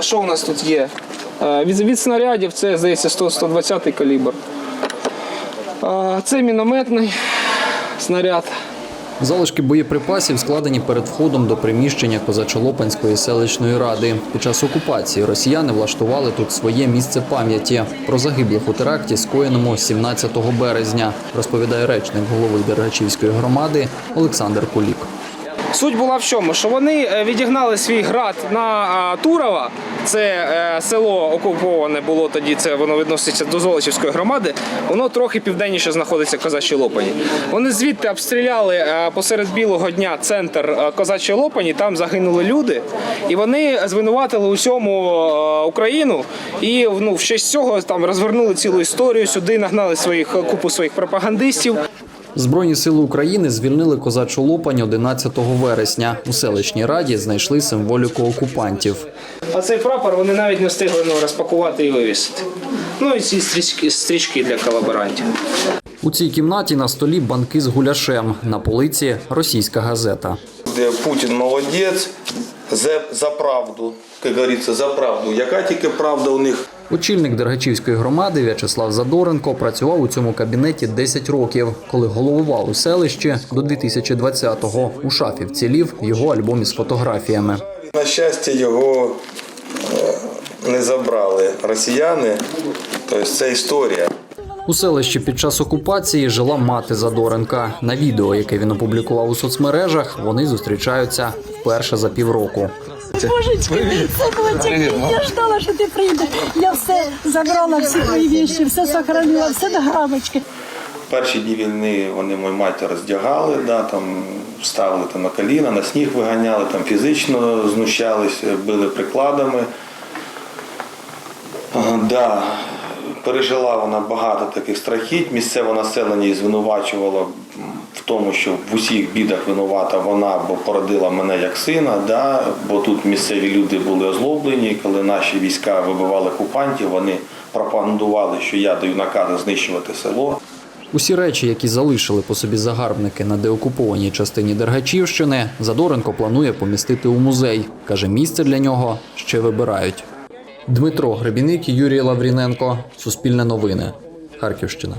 Що у нас тут є? Е, Від, від снарядів це, здається, 100-120 калібр. Це мінометний снаряд. Залишки боєприпасів складені перед входом до приміщення Козачолопанської селищної ради. Під час окупації росіяни влаштували тут своє місце пам'яті про загиблих у теракті, скоєному 17 березня, розповідає речник голови Дергачівської громади Олександр Кулік. Суть була в чому, що вони е, відігнали свій град на Турова. Це е, село окуповане було тоді. Це воно відноситься до Золочівської громади. Воно трохи південніше знаходиться в Козачій Лопані. Вони звідти обстріляли е, посеред білого дня центр Козачої Лопані. Там загинули люди, і вони звинуватили усьому Україну. І ну, в честь цього там розвернули цілу історію. Сюди нагнали своїх купу своїх пропагандистів. Збройні сили України звільнили козачу Лопань 11 вересня. У селищній раді знайшли символіку окупантів. А цей прапор вони навіть не встигли ну, розпакувати і вивісити. Ну і ці стрічки, стрічки для колаборантів. У цій кімнаті на столі банки з гуляшем. На полиці російська газета. де Путін молодець за, за правду, як говориться, за правду. Яка тільки правда у них Очільник Дергачівської громади В'ячеслав Задоренко працював у цьому кабінеті 10 років, коли головував у селищі до 2020-го. У шафі вцілів його альбом із фотографіями. На щастя, його е, не забрали росіяни. Тобто це історія. У селищі під час окупації жила мати Задоренка. На відео, яке він опублікував у соцмережах, вони зустрічаються вперше за півроку. Божечки, синочек, я ждала, що ти прийдеш. Я все забрала, всі твої віші, все сохранила, все до грамочки. Перші дні війни вони мою мать роздягали, да, там, ставили там, на коліна, на сніг виганяли, там, фізично знущалися, били прикладами. Да. Пережила вона багато таких страхіть. Місцеве населення її звинувачувало в тому, що в усіх бідах винувата вона, бо породила мене як сина. Да? Бо тут місцеві люди були озлоблені. Коли наші війська вибивали окупантів, вони пропагандували, що я даю накази знищувати село. Усі речі, які залишили по собі загарбники на деокупованій частині Дергачівщини, Задоренко планує помістити у музей. Каже, місце для нього ще вибирають. Дмитро Гребіник, Юрій Лавріненко, Суспільне новини, Харківщина.